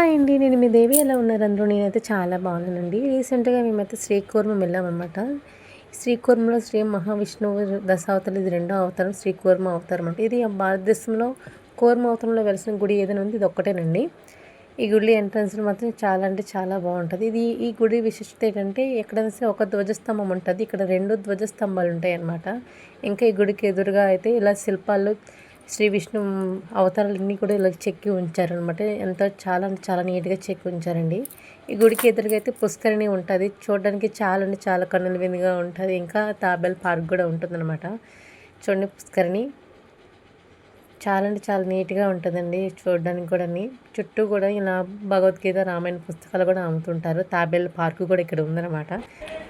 Hi అండి. నేను మీ దేవి ఎలా ఉన్నారందరూ నేనైతే చాలా బాగున్నానండి. రీసెంట్గా మేమైతే శ్రీకూర్మం వెళ్ళామన్నమాట. శ్రీకూర్మంలో శ్రీ మహావిష్ణువు దశావతారం ఇది రెండో అవతారం శ్రీకూర్మ అవతారం అంటే ఇది భారతదేశంలో కూర్మ అవతారంలో వెలిసిన గుడి ఏదైనా ఉంది ఇది ఒక్కటేనండి. ఈ గుడి ఎంట్రన్స్ మాత్రం చాలా అంటే చాలా బాగుంటుంది. ఇది ఈ గుడి విశిష్టత ఏంటంటే ఎక్కడైనా సరే ఒక ధ్వజస్తంభం ఉంటుంది. ఇక్కడ రెండు ధ్వజస్తంభాలు ఉంటాయి అన్నమాట ఇంకా ఈ గుడికి ఎదురుగా అయితే ఇలా శిల్పాలు శ్రీ విష్ణు అవతారాలన్నీ కూడా ఇలా చెక్కి ఉంచారనమాట ఎంత చాలా అంటే చాలా నీట్గా చెక్కి ఉంచారండి. ఈ గుడికి ఎదురుగా అయితే పుష్కరిణి ఉంటుంది. చూడడానికి చాలా అంటే చాలా కన్నుల విందుగా ఉంటుంది. ఇంకా తాబేల్ పార్క్ కూడా ఉంటుందన్నమాట. చూడండి పుష్కరిణి. చాలా అంటే చాలా నీట్గా ఉంటుందండి చూడడానికి కూడా చుట్టూ కూడా ఇలా భగవద్గీత రామాయణ పుస్తకాలు కూడా అమ్ముతుంటారు. తాబేల్ పార్కు కూడా ఇక్కడ ఉందన్నమాట.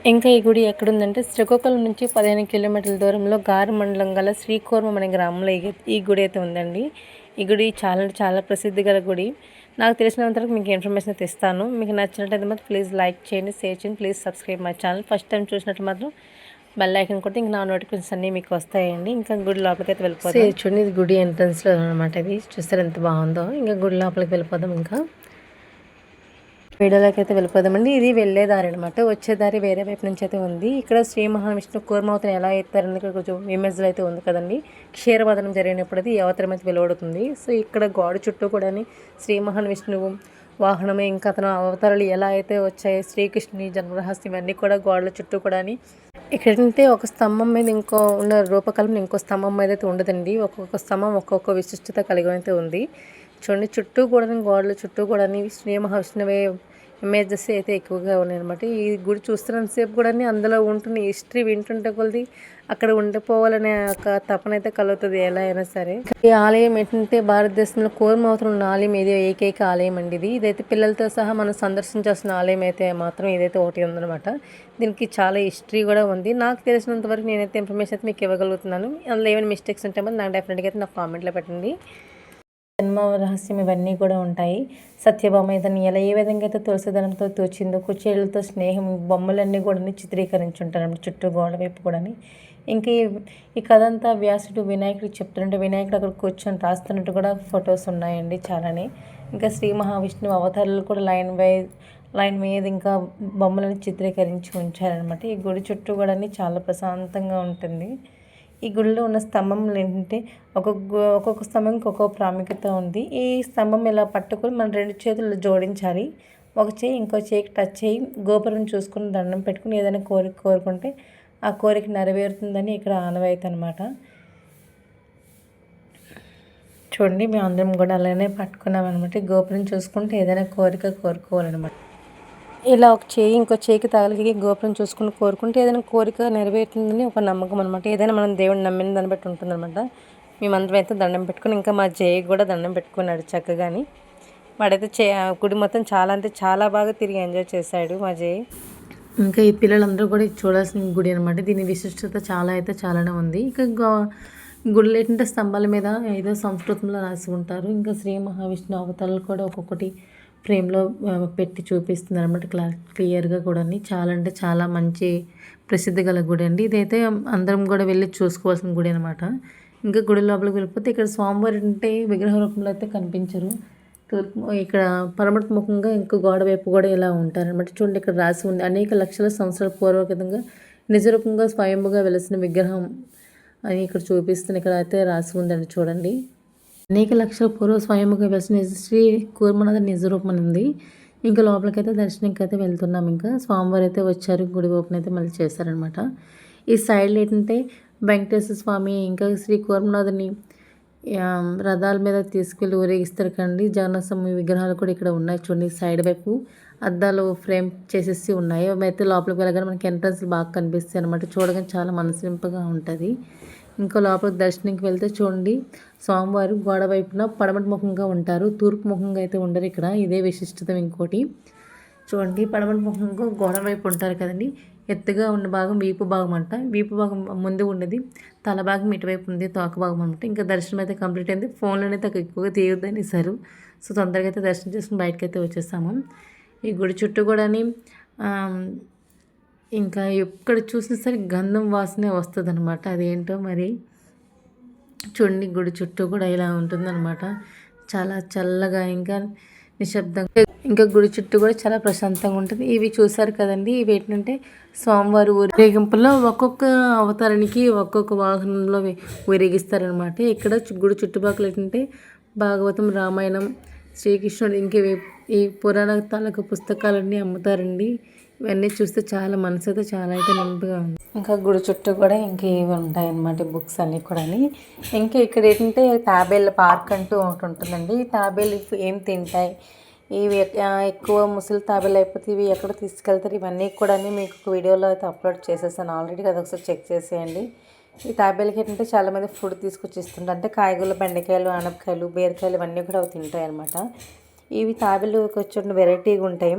ఇంకా ఈ గుడి ఎక్కడుందంటే శ్రీకాకుళం నుంచి పదిహేను కిలోమీటర్ల దూరంలో గారు మండలం గల శ్రీకూర్మం అనే గ్రామంలో ఈ- ఈ గుడి అయితే ఉందండి. ఈ గుడి చాలా అంటే చాలా ప్రసిద్ధి గల గుడి. నాకు తెలిసినంతవరకు మీకు ఇన్ఫర్మేషన్ అయితే ఇస్తాను. మీకు నచ్చినట్టయితే మాత్రం ప్లీజ్ లైక్ చేయండి షేర్ చేయండి please subscribe my channel. First time చూసినట్టు మాత్రం బెల్ ఐకన్ కొట్టి ఇంకా నా నోటిఫికేషన్స్ అన్నీ మీకు వస్తాయండి. ఇంకా గుడి లోపలికి అయితే వెళ్ళిపోతాం చూడండి ఇది గుడి ఎంట్రన్స్లో అనమాట ఇది. చూస్తారు ఎంత బాగుందో. ఇంకా గుడి లోపలికి వెళ్ళిపోదాం ఇంకా. వీడియోలోకి అయితే వెళ్ళిపోదామండి. ఇది వెళ్ళే దారి అనమాట వచ్చే దారి వేరే వైపు నుంచి అయితే ఉంది. ఇక్కడ శ్రీ మహావిష్ణు కూర్మవతను ఎలా ఎత్తారని ఇక్కడ కొంచెం ఇమేజ్లో అయితే ఉంది కదండి. క్షీరవదనం జరిగినప్పుడు అది అవతరం అయితే వెలువడుతుంది. సో ఇక్కడ గోడ చుట్టూ కూడా శ్రీ మహావిష్ణువు వాహనమే ఇంకా అతను అవతారాలు ఎలా అయితే వచ్చాయి శ్రీకృష్ణుని జన్మరహస్యం ఇవన్నీ కూడా గోడల చుట్టూ కూడా ఇక్కడంటే ఒక స్తంభం మీద ఇంకో ఉన్న రూపకల్పన ఇంకో స్తంభం మీద అయితే ఉండదండి. ఒక్కొక్క స్తంభం ఒక్కొక్క విశిష్టత కలిగి అయితే ఉంది. చూడండి చుట్టూ కూడా గోడల చుట్టూ కూడా శ్రీ మహావిష్ణువే ఇమేజెస్ అయితే ఎక్కువగా ఉన్నాయన్నమాట. ఈ గుడి చూస్తున్నంతసేపు కూడా అందులో ఉంటున్న హిస్టరీ వింటుంటే కొద్ది అక్కడ ఉండిపోవాలనే ఒక తపన అయితే కలుగుతుంది ఎలా అయినా సరే. ఈ ఆలయం ఏంటంటే భారతదేశంలో కోరమవుతున్న ఆలయం ఇది ఏకైక ఆలయం అండి ఇది. ఇదైతే పిల్లలతో సహా మనం సందర్శించాల్సిన ఆలయం అయితే మాత్రం ఇదైతే ఒకటి ఉందన్నమాట. దీనికి చాలా హిస్టరీ కూడా ఉంది. నాకు తెలిసినంత వరకు నేనైతే ఇన్ఫర్మేషన్ అయితే మీకు ఇవ్వగలుగుతున్నాను. అందులో ఏమైనా మిస్టేక్స్ ఉంటే నాకు డెఫినెట్గా అయితే నాకు కామెంట్లో పెట్టండి. జన్మ రహస్యం ఇవన్నీ కూడా ఉంటాయి. సత్యభామ ఇతను ఎలా ఏ విధంగా అయితే తులసిదనంతో తోచిందో కుచేళ్ళతో స్నేహం బొమ్మలన్నీ కూడా చిత్రీకరించుంటారు చుట్టూ గోడ వైపు కూడా ఇంకా ఈ కథ అంతా వ్యాసుడు వినాయకుడికి చెప్తుంటే వినాయకుడు అక్కడ కూర్చొని రాస్తున్నట్టు కూడా ఫొటోస్ ఉన్నాయండి చాలానే. ఇంకా శ్రీ మహావిష్ణువు అవతారాలు కూడా లైన్ బై లైన్ మీద ఇంకా బొమ్మలను చిత్రీకరించి ఉంచారనమాట ఈ గుడి చుట్టూ కూడా చాలా ప్రశాంతంగా ఉంటుంది. ఈ గుడిలో ఉన్న స్తంభం ఏంటంటే ఒక్కొక్క ఒక్కొక్క స్తంభంకి ఒక్కొక్క ప్రాముఖ్యత ఉంది. ఈ స్తంభం ఇలా పట్టుకొని మనం రెండు చేతులు జోడించాలి. ఒక చేయి ఇంకో చేయికి టచ్ చేయి గోపురం చూసుకుని దండం పెట్టుకుని ఏదైనా కోరిక కోరుకుంటే ఆ కోరిక నెరవేరుతుందని ఇక్కడ ఆనవాయితీ అనమాట చూడండి మేము అందరం కూడా అలానే పట్టుకున్నాం అనమాట గోపురం చూసుకుంటే ఏదైనా కోరిక కోరుకోవాలన్నమాట. ఇలా ఒక చేయి ఇంకో చేయికి తగలికి గోపురం చూసుకుని కోరుకుంటే ఏదైనా కోరిక నెరవేరుతుందని ఒక నమ్మకం అనమాట ఏదైనా మనం దేవుడిని నమ్మిన దాన్ని బట్టి ఉంటుందన్నమాట. మేమందరం అయితే దండం పెట్టుకుని ఇంకా మా జయ్కి కూడా దండం పెట్టుకున్నాడు చక్కగాని వాడైతే చే గుడి మొత్తం చాలా అంటే చాలా బాగా తిరిగి ఎంజాయ్ చేశాడు మా జయ్. ఇంకా ఈ పిల్లలందరూ కూడా చూడాల్సిన గుడి అనమాట దీని విశిష్టత చాలా అయితే చాలానే ఉంది. ఇంకా గో- ఏంటంటే స్తంభాల మీద ఏదో సంస్కృతంలో రాసి ఉంటారు. ఇంకా శ్రీ మహావిష్ణు అవతారాలు కూడా ఒక్కొక్కటి ఫ్రేమ్లో పెట్టి చూపిస్తున్నారు అనమాట క్లా క్లియర్గా కూడా చాలా అంటే చాలా మంచి ప్రసిద్ధి గల గుడి అండి. ఇదైతే అందరం కూడా వెళ్ళి చూసుకోవాల్సిన గుడి అనమాట ఇంకా గుడి లోపలికి వెళ్ళిపోతే ఇక్కడ స్వామివారి అంటే విగ్రహ రూపంలో అయితే కనిపించరు. ఇక్కడ పరమట ముఖంగా ఇంకో గోడ వైపు కూడా ఇలా ఉంటారనమాట చూడండి ఇక్కడ రాసి ఉంది. అనేక లక్షల సంవత్సరాల పూర్వకంగా నిజరూపంగా స్వయంభుగా వెలసిన విగ్రహం అని ఇక్కడ చూపిస్తుంది ఇక్కడ అయితే రాసి ఉందండి చూడండి. అనేక లక్షల పూర్వ స్వయంగా వెలిసిన శ్రీ కూర్మనాథ నిజరూపం అని ఉంది. ఇంకా లోపలికైతే దర్శనంకి అయితే వెళ్తున్నాం ఇంకా. స్వామివారు అయితే వచ్చారు గుడి ఓపెన్ అయితే మళ్ళీ చేశారనమాట ఈ సైడ్ ఏంటంటే వెంకటేశ్వర స్వామి ఇంకా శ్రీ కూర్మనాథుని రథాల మీద తీసుకెళ్ళి ఊరేగిస్తారు కండి. జగన్నాథస్వామి విగ్రహాలు కూడా ఇక్కడ ఉన్నాయి చూడండి సైడ్ వైపు. అద్దాలు ఫ్రేమ్ చేసేసి ఉన్నాయి. అవి అయితే లోపలికి వెళ్ళగానే మనకి ఎంట్రన్స్ బాగా కనిపిస్తాయి అనమాట చూడగానే చాలా మనసింపగా ఉంటుంది. ఇంకా లోపలికి దర్శనంకి వెళ్తే చూడండి. స్వామివారు గోడ వైపున పడమటి ముఖంగా ఉంటారు. తూర్పు ముఖంగా అయితే ఉండరు ఇక్కడ. ఇదే విశిష్టత ఇంకోటి. చూడండి పడమటి ముఖంగా గోడ వైపు ఉంటారు కదండి. ఎత్తుగా ఉన్న భాగం వీపు భాగం అంట. వీపు భాగం ముందు ఉండేది. తల భాగం ఇటువైపు ఉంది తోక భాగం అనమాట ఇంకా దర్శనం అయితే కంప్లీట్ అయింది. ఫోన్లోనే తగ్గ ఎక్కువగా తీయొద్దని ఇస్తారు సో తొందరగా అయితే దర్శనం చేసుకుని బయటకు అయితే వచ్చేస్తాము. ఈ గుడి చుట్టూ కూడా ఇంకా ఎక్కడ చూసినా సరే గంధం వాసనే వస్తుంది అనమాట అదేంటో మరి చూడండి గుడి చుట్టూ కూడా ఇలా ఉంటుందన్నమాట. చాలా చల్లగా ఇంకా నిశ్శబ్దంగా ఇంకా గుడి చుట్టూ కూడా చాలా ప్రశాంతంగా ఉంటుంది. ఇవి చూసారు కదండి. ఇవి ఏంటంటే స్వామివారి ఊరేగింపులో ఒక్కొక్క అవతారానికి ఒక్కొక్క వాహనంలో ఊరేగిస్తారనమాట ఇక్కడ గుడి చుట్టుపక్కల ఏంటంటే భాగవతం రామాయణం శ్రీకృష్ణుడు ఇంక ఈ పురాణ తాలూకు పుస్తకాలన్నీ అమ్ముతారండి. ఇవన్నీ చూస్తే చాలా మనసు అయితే చాలా అయితే నింపుగా ఉంది. ఇంకా గుడి చుట్టూ కూడా ఇంకా ఇవి ఉంటాయి అన్నమాట బుక్స్ అన్నీ కూడా ఇంకా ఇక్కడ ఏంటంటే తాబేళ్ళ పార్క్ అంటూ ఒకటి ఉంటుందండి. ఈ తాబేలు ఏం తింటాయి? ఇవి ఎక్కువ ముసలి తాబేలు అయిపోతే ఇవి ఎక్కడ తీసుకెళ్తారు? ఇవన్నీ కూడా మీకు ఒక వీడియోలో అయితే అప్లోడ్ చేసేసాను. ఆల్రెడీ అది ఒకసారి చెక్ చేసేయండి. ఈ తాబేలకి ఏంటంటే చాలామంది ఫుడ్ తీసుకొచ్చి ఇస్తుంటారు. అంటే కాయగూరలు బెండకాయలు ఆనపకాయలు బీరకాయలు ఇవన్నీ కూడా అవి తింటాయి అనమాట ఇవి తాబేలు కొంచెం వెరైటీగా ఉంటాయి.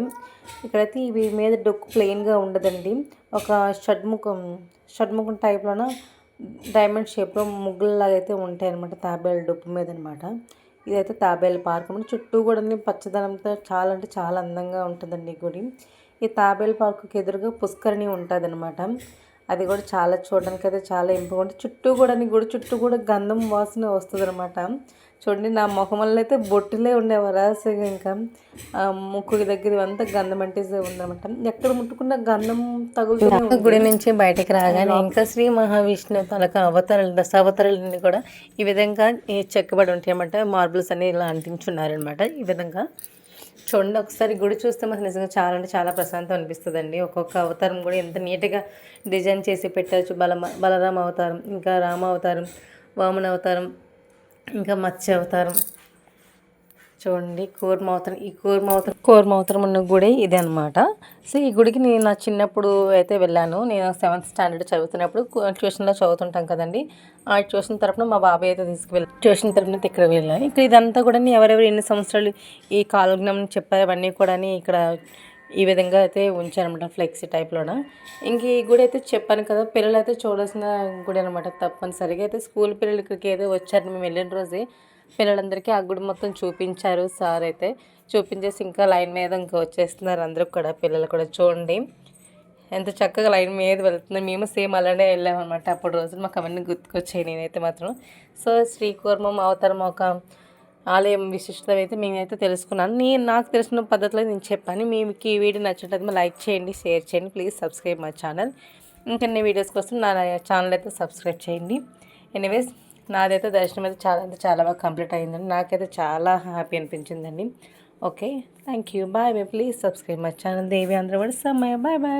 ఇక్కడైతే ఇవి మీద డొక్కు ప్లెయిన్గా ఉండదండి. ఒక షడ్ముఖం షడ్ముఖం టైప్లోన డైమండ్ షేప్లో ముగ్గులలాగా అయితే ఉంటాయి అనమాట తాబేలు డొక్కు మీద అనమాట ఇదైతే తాబేలు పార్క్ మన చుట్టూ కూడా పచ్చదనంతో చాలా అంటే చాలా అందంగా ఉంటుందండి గుడి. ఈ తాబేలు పార్కుకి ఎదురుగా పుష్కరిణి ఉంటుంది అనమాట అది కూడా చాలా చూడడానికి అయితే చాలా ఇంపుగా ఉంటుంది. చుట్టూ కూడా నీ గుడి చుట్టూ కూడా గంధం వాసన వస్తుంది అనమాట చూడండి నా ముఖంలో అయితే బొట్టులే ఉండేవారు. అసలు ఇంకా ముక్కు దగ్గర అంతా గంధం అంటే ఉందన్నమాట. ఎక్కడ ముట్టుకున్న గంధం తగులుతూనే గుడి నుంచి బయటకు రాగానే ఇంకా శ్రీ మహావిష్ణు తలక అవతారాలు దశావతారాలన్నీ కూడా ఈ విధంగా చెక్కబడి ఉంటాయి అన్నమాట మార్బుల్స్ అన్ని ఇలా అంటించున్నారనమాట ఈ విధంగా చూడండి ఒకసారి గుడి చూస్తే మాకు నిజంగా చాలా అంటే చాలా ప్రశాంతం అనిపిస్తుందండి. ఒక్కొక్క అవతారం కూడా ఎంత నీట్గా డిజైన్ చేసి పెట్టచ్చు బల బలరామ అవతారం ఇంకా రామ అవతారం వామన అవతారం ఇంకా మత్స్య అవతారం. చూడండి కూర్మ ఈ కూర్మ అవతారం ఉన్న గుడి ఇదే అనమాట సో ఈ గుడికి నేను నా చిన్నప్పుడు అయితే వెళ్ళాను. నేను సెవెంత్ స్టాండర్డ్ చదువుతున్నప్పుడు ట్యూషన్లో చదువుతుంటాం కదండి. ఆ ట్యూషన్ తరపున మా బాబాయ్ అయితే తీసుకువెళ్ళి ట్యూషన్ తరపున ఇక్కడ వెళ్ళాను ఇక్కడ ఇదంతా కూడా ఎవరెవరు ఎన్ని సంవత్సరాలు ఈ కాలజ్ఞం చెప్పారు అవన్నీ కూడా ఇక్కడ ఈ విధంగా అయితే ఉంచారనమాట ఫ్లెక్సీ టైప్లోన. ఇంక ఈ గుడి అయితే చెప్పాను కదా పిల్లలు అయితే చూడాల్సిన గుడి అనమాట తప్పనిసరిగా. అయితే స్కూల్ పిల్లలు ఇక్కడికి అయితే వచ్చారు మేము వెళ్ళిన రోజే పిల్లలందరికీ ఆ గుడి మొత్తం చూపించారు సార్ అయితే. చూపించేసి ఇంకా లైన్ మీద ఇంకా వచ్చేస్తున్నారు అందరూ కూడా పిల్లలు కూడా. చూడండి. ఎంత చక్కగా లైన్ మీద వెళ్తుంది. మేము సేమ్ అలానే వెళ్ళామన్నమాట. అప్పుడు రోజులు మాకు అవన్నీ గుర్తుకొచ్చాయి నేనైతే మాత్రం. సో శ్రీకూర్మం అవతారం ఒక ఆలయం విశిష్టత అయితే మేమైతే తెలుసుకున్నాను. నేను నాకు తెలిసిన పద్ధతిలో నేను చెప్పాను. మీకు ఈ వీడియో నచ్చినట్లయితే లైక్ చేయండి షేర్ చేయండి ప్లీజ్ సబ్స్క్రైబ్ మై ఛానల్. ఇంకెన్ని వీడియోస్ కోసం నా ఛానల్ అయితే సబ్స్క్రైబ్ చేయండి. ఎనీవేస్ నాదైతే దర్శనం అయితే చాలా అంటే చాలా బాగా కంప్లీట్ అయిందండి. నాకైతే చాలా హ్యాపీ అనిపించిందండి. Okay thank you bye bye. Please subscribe my channel. Devi ఆంధ్రవాడి సమయ. Bye bye.